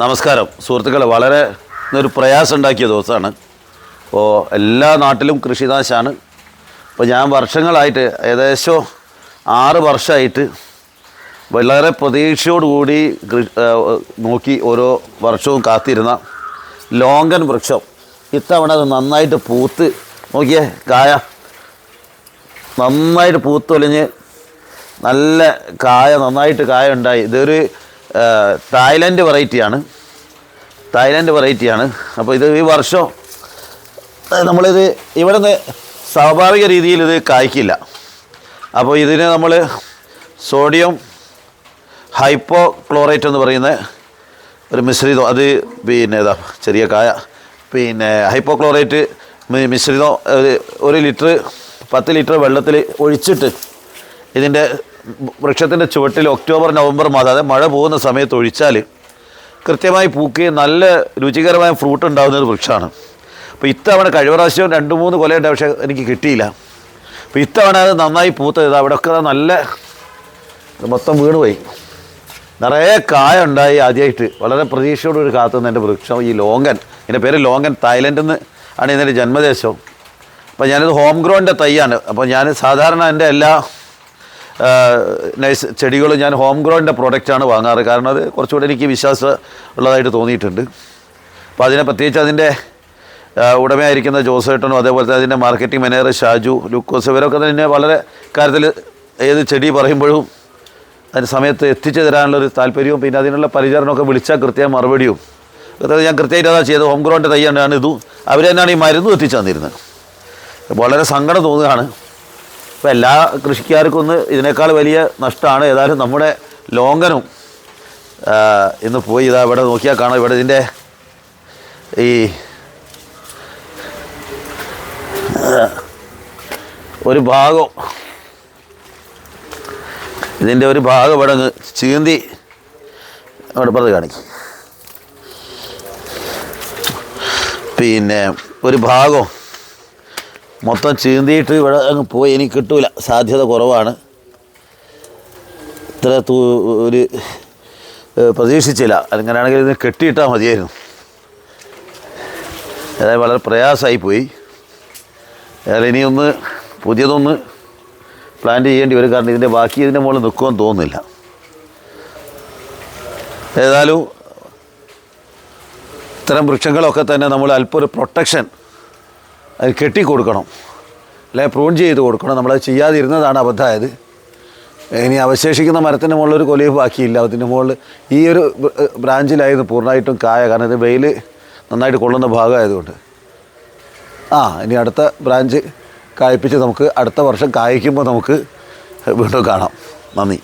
നമസ്കാരം. സുഹൃത്തുക്കളെ വളരെ ഒരു പ്രയാസം ഉണ്ടാക്കിയ ദിവസമാണ്. അപ്പോൾ എല്ലാ നാട്ടിലും കൃഷിനാശമാണ് അപ്പോൾ ഞാൻ വർഷങ്ങളായിട്ട് ഏകദേശം ആറ് വർഷമായിട്ട് വളരെ പ്രതീക്ഷയോടുകൂടി കൂടി നോക്കി ഓരോ വർഷവും കാത്തിരുന്ന ലോങ്കൻ വൃക്ഷം. ഇത്തവണ അത് നന്നായിട്ട് പൂത്ത് നോക്കിയേ കായ. നന്നായിട്ട് പൂത്തൊലിഞ്ഞ് നല്ല കായ നന്നായിട്ട് കായ ഉണ്ടായി. ഇതൊരു തായ്ലൻഡ് വെറൈറ്റിയാണ്. തായ്ലൻഡ് വെറൈറ്റിയാണ്. അപ്പോൾ ഇത് ഈ വർഷം നമ്മളിത് ഇവിടെ നിന്ന് സ്വാഭാവിക രീതിയിൽ ഇത് കായ്ക്കില്ല. അപ്പോൾ ഇതിന് നമ്മൾ സോഡിയം ഹൈപ്പോ ക്ലോറേറ്റ് എന്ന് പറയുന്ന ഒരു മിശ്രിതം അത് പിന്നെ ഇതാ ചെറിയ കായ പിന്നെ ഹൈപ്പോ ക്ലോറേറ്റ് മിശ്രിതം ഒരു ലിറ്റർ പത്ത് ലിറ്റർ വെള്ളത്തിൽ ഒഴിച്ചിട്ട് ഇതിന്റെ വൃക്ഷത്തിന്റെ ചുവട്ടിൽ ഒക്ടോബർ നവംബർ മാസം അതായത് മഴ പോകുന്ന സമയത്ത് ഒഴിച്ചാൽ കൃത്യമായി പൂക്കുകയും നല്ല രുചികരമായ ഫ്രൂട്ട് ഉണ്ടാകുന്ന ഒരു വൃക്ഷമാണ്. അപ്പോൾ ഇത്തവണ കഴിവ് പ്രാവശ്യം രണ്ട് മൂന്ന് കൊലയുണ്ട് പക്ഷേ എനിക്ക് കിട്ടിയില്ല. അപ്പോൾ ഇത്തവണ അത് നന്നായി പൂത്തത് അവിടെയൊക്കെ നല്ല മൊത്തം വീണുപോയി. നിറയെ കായ ഉണ്ടായി ആദ്യമായിട്ട് വളരെ പ്രതീക്ഷയോടുകൂടി കാത്തുന്ന എന്റെ വൃക്ഷം ഈ ലോങ്കൻ. എന്റെ പേര് ലോങ്കൻ തായ്ലൻഡിൽ നിന്ന് ആണ് ഇതിന്റെ ജന്മദേശം. അപ്പോൾ ഞാനിത് ഹോം ഗ്രോന്റെ തൈയാണ്. അപ്പോൾ ഞാൻ സാധാരണ എന്റെ എല്ലാ നൈസ് ചെടികൾ ഞാൻ ഹോം ഗ്രോയിന്റെ പ്രോഡക്റ്റാണ് വാങ്ങാറ്. കാരണം അത് കുറച്ചുകൂടെ എനിക്ക് വിശ്വാസം ഉള്ളതായിട്ട് തോന്നിയിട്ടുണ്ട്. അപ്പോൾ അതിനെ പ്രത്യേകിച്ച് അതിന്റെ ഉടമയായിരിക്കുന്ന ജോസേട്ടനും അതേപോലെ തന്നെ അതിന്റെ മാർക്കറ്റിംഗ് മാനേജർ ഷാജു ലൂക്കോസ് ഇവരൊക്കെ തന്നെ വളരെ കാര്യത്തിൽ ഏത് ചെടി പറയുമ്പോഴും അതിന് സമയത്ത് എത്തിച്ചു തരാനുള്ളൊരു താല്പര്യവും പിന്നെ അതിനുള്ള പരിചരണമൊക്കെ വിളിച്ചാൽ കൃത്യമായ മറുപടിയും. ഞാൻ കൃത്യമായിട്ട് അതാ ചെയ്തത്. ഹോം ഗ്രൗണ്ട് തയ്യാണ് ഇതും. അവർ തന്നെയാണ് ഈ മരുന്നും എത്തിച്ചു തന്നിരുന്നത്. വളരെ സങ്കടം തോന്നുകയാണ്. അപ്പോൾ എല്ലാ കൃഷിക്കാർക്കും ഒന്ന് ഇതിനേക്കാൾ വലിയ നഷ്ടമാണ്. ഏതായാലും നമ്മുടെ ലോങ്കനും ഇന്ന് പോയി ഇതാ ഇവിടെ നോക്കിയാൽ കാണാം. ഇവിടെ ഇതിന്റെ ഈ ഒരു ഭാഗം ഇതിന്റെ ഒരു ഭാഗം ഇവിടെ അങ്ങ് ചീന്തി അവിടെ പറഞ്ഞ് കാണിക്കും. പിന്നെ ഒരു ഭാഗം മൊത്തം ചീന്തിയിട്ട് ഇവിടെ അങ്ങ് പോയി. എനിക്ക് കിട്ടൂല. സാധ്യത കുറവാണ്. ഇത്ര തൂ ഒരു പ്രതീക്ഷിച്ചില്ല. അങ്ങനെയാണെങ്കിൽ ഇതിന് കെട്ടിയിട്ടാൽ മതിയായിരുന്നു. ഏതായാലും വളരെ പ്രയാസമായി പോയി. ഏതായാലും ഇനിയൊന്ന് പുതിയതൊന്ന് പ്ലാൻ ചെയ്യേണ്ടി വരും. കാരണം ഇതിന്റെ ബാക്കി ഇതിന്റെ മുകളിൽ നിൽക്കുമെന്ന് തോന്നുന്നില്ല. ഏതായാലും ഇത്തരം വൃക്ഷങ്ങളൊക്കെ തന്നെ നമ്മൾ അല്പം ഒരു പ്രൊട്ടക്ഷൻ അത് കെട്ടി കൊടുക്കണം അല്ലെങ്കിൽ പ്രൂൺ ചെയ്ത് കൊടുക്കണം. നമ്മളത് ചെയ്യാതിരുന്നതാണ് അബദ്ധമായത്. ഇനി അവശേഷിക്കുന്ന മരത്തിന്റെ മുകളിൽ ഒരു കൊലയും ബാക്കിയില്ല. അതിന്റെ മുകളിൽ ഈ ഒരു ബ്ര- ബ്രാഞ്ചിലായിരുന്നു പൂർണമായിട്ടും കായ. കാരണം ഇത് വെയിൽ നന്നായിട്ട് കൊള്ളുന്ന ഭാഗമായതുകൊണ്ട്. ആ ഇനി അടുത്ത ബ്രാഞ്ച് കായ്പ്പിച്ച് നമുക്ക് അടുത്ത വർഷം കായ്ക്കുമ്പോൾ നമുക്ക് വീണ്ടും കാണാം. നന്ദി.